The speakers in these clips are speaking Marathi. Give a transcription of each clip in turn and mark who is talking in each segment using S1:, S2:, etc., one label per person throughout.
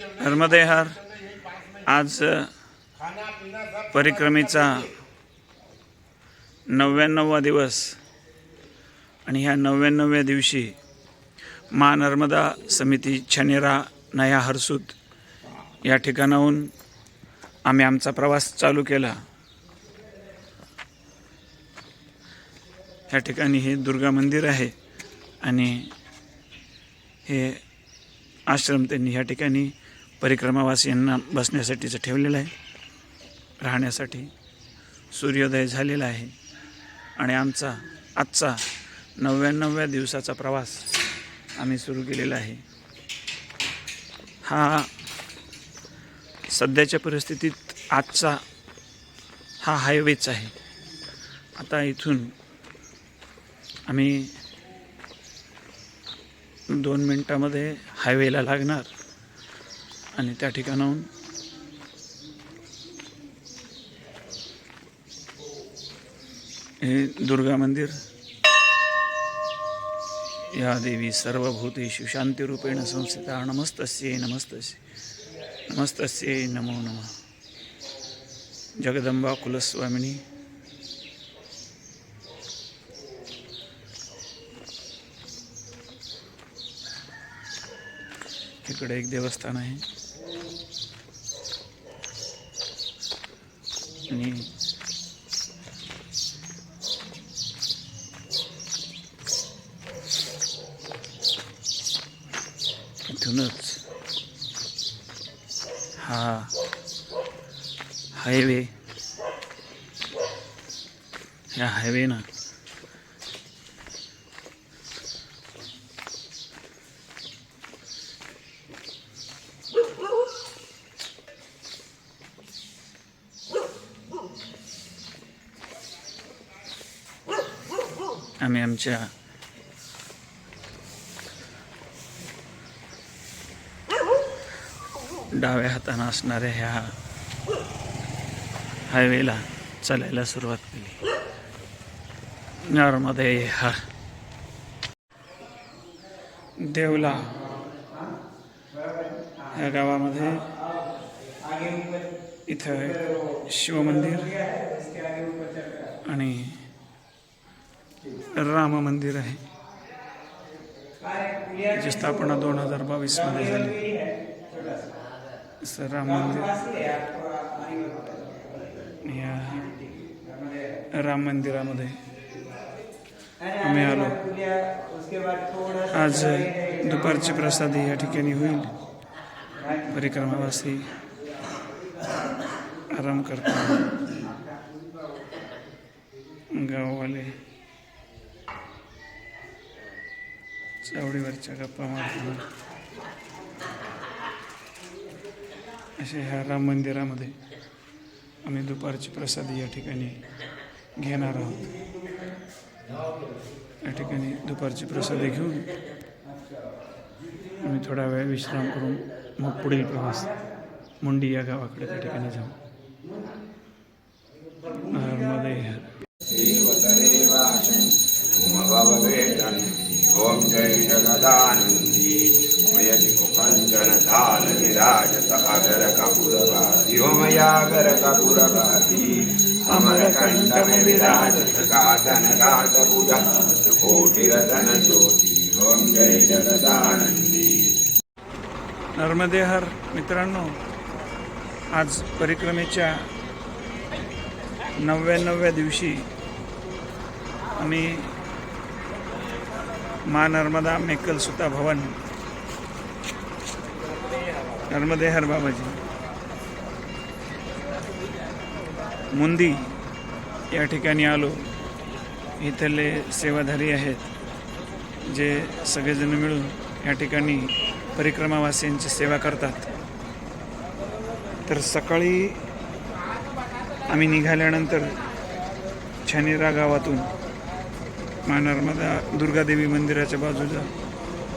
S1: धर्मदेहार आज परिक्रमेचा नव्याण्णववा दिवस. आणि ह्या नव्याण्णव्या दिवशी मा नर्मदा समिती छनेरा नया हरसूद या ठिकाणाहून आम्ही आमचा प्रवास चालू केला. या ठिकाणी हे दुर्गा मंदिर आहे आणि हे आश्रम त्यांनी ह्या ठिकाणी परिक्रमावासियांना बसण्यासाठीचं ठेवलेलं आहे. राहण्यासाठी सूर्योदय झालेला आहे. आणि आमचा आजचा नव्याण्णव्या दिवसाचा प्रवास आम्ही सुरू केलेला आहे. हा सध्याच्या परिस्थितीत आजचा हा हायवेच आहे. आता इथून आम्ही दोन मिनटामध्ये हायवेला लागणार. आणि त्या ठिकाणाहून हे दुर्गा मंदिर या देवी सर्वभूतेषु शांतिरूपेण संस्थिता नमस्तस्यै नमस्तस्ये नमस्तस्यै नमो नमः। जगदंबा कुलस्वामिनी इकडे एक देवस्थान आहे. आणि इथूनच हा हायवे ह्या हायवेनं आम्ही आमच्या डाव्या हातानं असणाऱ्या ह्या हायवेला चालायला सुरुवात केली. नॉर्मदे हा. देवला ह्या गावामध्ये इथं शिवमंदिर आणि राम मंदिर आहे जी स्थापना दोन हजार बावीसमध्ये झाली. असं राम मंदिर. या राम मंदिरामध्ये आम्ही आलो. आज दुपारची प्रसादी या ठिकाणी होईल. परिक्रमावासी आराम करतात गाववाले. चावडीवरच्या गप्पा मारताना. असे ह्या राम मंदिरामध्ये आम्ही दुपारची प्रसादी या ठिकाणी घेणार आहोत. या ठिकाणी दुपारची प्रसादी घेऊन आम्ही थोडा वेळ विश्राम करून मग पुढील प्रवास मुंडी या गावाकडे त्या ठिकाणी जाऊ.
S2: कपूरवासी ओम यागर कपूरवासी अमर कंठ में विराजत ओम जय जगदानंदी
S1: मित्रांनो आज परिक्रमेच्या नव्याण्णव्या दिवशी आम्ही मा नर्मदा मेकल सुता भवन नर्मदेहर बाबाजी मुंदी या ठिकाणी आलो. इथले सेवाधारी आहेत जे सगळेजण मिळून या ठिकाणी परिक्रमावासियांची सेवा करतात. तर सकाळी आम्ही निघाल्यानंतर छानेरा गावातून मा नर्मदा दुर्गादेवी मंदिराच्या बाजूला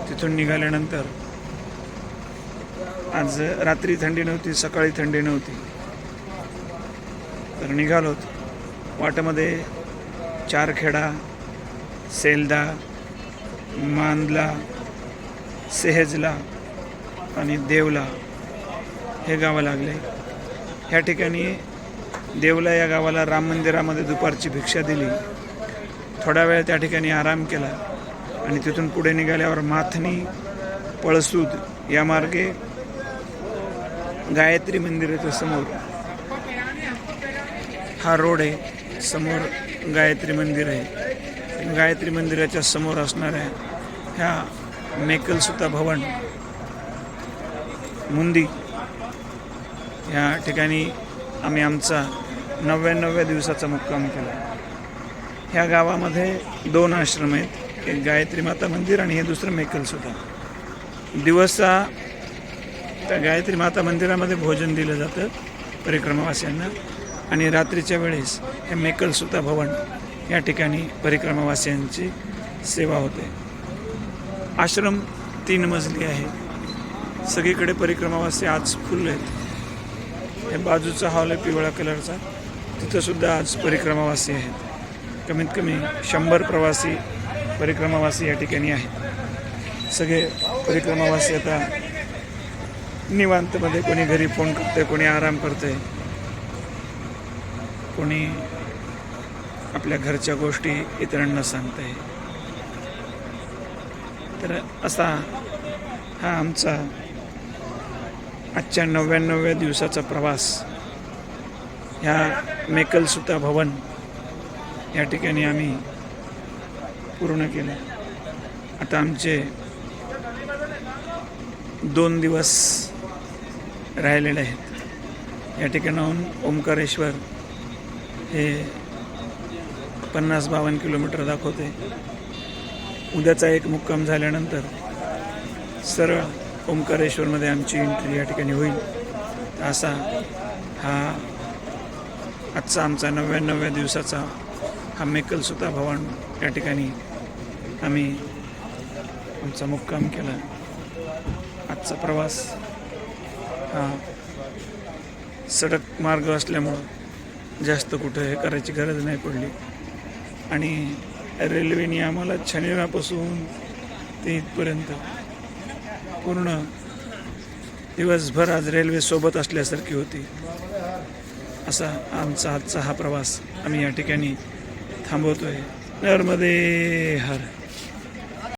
S1: तिथून निघाल्यानंतर आज रात्री थंडी नव्हती सकाळी थंडी नव्हती. तर निघालोत वाटेमध्ये चारखेडा सेलदा मांदला सेहेजला आणि देवला हे गावं लागले. ह्या ठिकाणी देवला या गावाला राम मंदिरामध्ये दुपारची भिक्षा दिली. थोडा वेळ त्या ठिकाणी आराम केला आणि तिथून पुढे निघाल्यावर माथनी पळसूद या मार्गे गायत्री मंदिराच्या समोर हा रोड आहे. समोर गायत्री मंदिर आहे. गायत्री मंदिराच्या समोर असणाऱ्या ह्या मेकलसुता भवन मुंदी या ठिकाणी आम्ही आमचा नव्याण्णव्या दिवसाचा मुक्काम केला. ह्या गावामध्ये दोन आश्रम आहेत. एक गायत्री माता मंदिर आणि हे दुसरं मेकलसुता दिवसा त्या गायत्री माता मंदिरामध्ये भोजन दिलं जातं परिक्रमावासियांना. आणि रात्रीच्या वेळेस हे मेकलसुता भवन या ठिकाणी परिक्रमावासियांची सेवा होते. आश्रम तीन मजली आहे. सगळीकडे परिक्रमावासी आज फुल आहेत. हे बाजूचा हॉल आहे पिवळ्या कलरचा. तिथंसुद्धा आज परिक्रमावासी आहेत. कमीत कमी शंभर प्रवासी परिक्रमावासी या ठिकाणी आहेत. सगळे परिक्रमावासी आता निवांतमध्ये कोणी घरी फोन करते कोणी आराम करते कोणी आपल्या घरच्या गोष्टी इतरांना सांगते तर असा हा आमचा आजच्या नव्याण्णव्या दिवसाचा प्रवास ह्या मेकलसुता भवन या ठिकाणी आम्ही पूर्ण केलं. आता आमचे दोन दिवस राहिलेले आहेत. या ठिकाणाहून ओंकारेश्वर हे पन्नास बावन्न किलोमीटर दाखवते. उद्याचा एक मुक्काम झाल्यानंतर सरळ ओंकारेश्वरमध्ये आमची एंट्री या ठिकाणी होईल. असा हा आजचा आमचा नव्याण्णव्या दिवसाचा हा मेकलसुता भवन या ठिकाणी आम्ही आमचा मुक्काम केला. आजचा प्रवास हा सडक मार्ग असल्यामुळं जास्त कुठं हे करायची गरज नाही पडली. आणि रेल्वेने आम्हाला छनेरापासून ते इथपर्यंत पूर्ण दिवसभर आज रेल्वे सोबत असल्यासारखी होती. असा आमचा आजचा हा प्रवास आम्ही या ठिकाणी थांबवतोय. नर्मदे हर.